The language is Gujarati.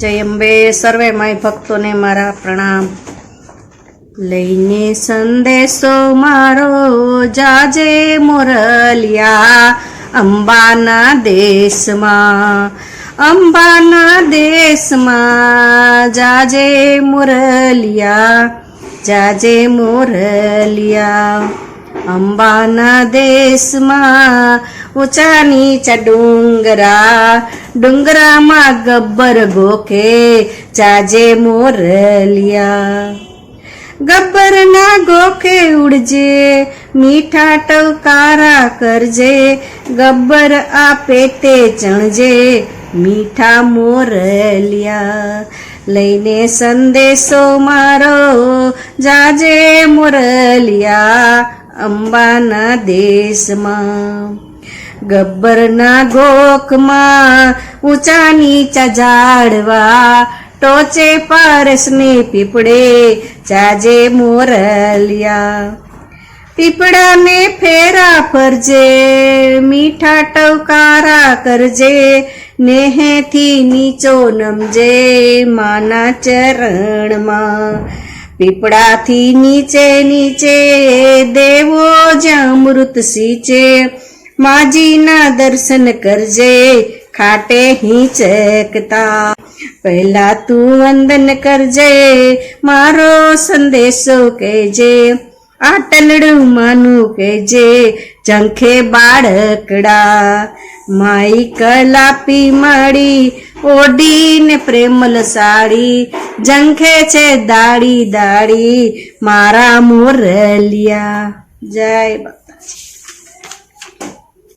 જય અંબે સર્વે માય ભક્તોને મારા પ્રણામ. લઈને સંદેશો મારો જાજે મોરલિયા અંબાના દેશમાં અંબાના દેશમાં જાજે મોરલિયા જાજે મોરલિયા. અંબાના દેશમાં ઊંચા નીચા ડુંગરા ડુંગરામાં ગબ્બર ગોખે જાજે મોરલિયા ગબ્બરના ગોખે ઉડજે મીઠા ટવકારા કરજે ગબ્બર આપે તે ચણજે મીઠા મોરલિયા લઈને સંદેશો મારો જાજે મોરલિયા અંબાના દેશમાં, ગબ્બરના ગોખમાં, ઊંચા નીચા ઝાડવા, ટોચે પારસને પીપળે જાજે મોરલિયા. પીપળાને ફેરા ફરજે, મીઠા ટવકારા કરજે, નેહેથી નીચો નમજે માના ચરણમાં. પીપળાથી નીચે નીચે દેવો જ્યાં અમૃત સીચે. માજીના દર્શન કરજે, ખાટે હિંચકતા. પહેલા તું વંદન કરજે, મારો સંદેશો કહેજે. આટલડું માનું કહેજે જંખે બાળકડા. માઈ કલાપી માડી ઓઢીને પ્રેમ લસાડી જંખે છે દાડી દાડી મારા મોરલિયા જય બા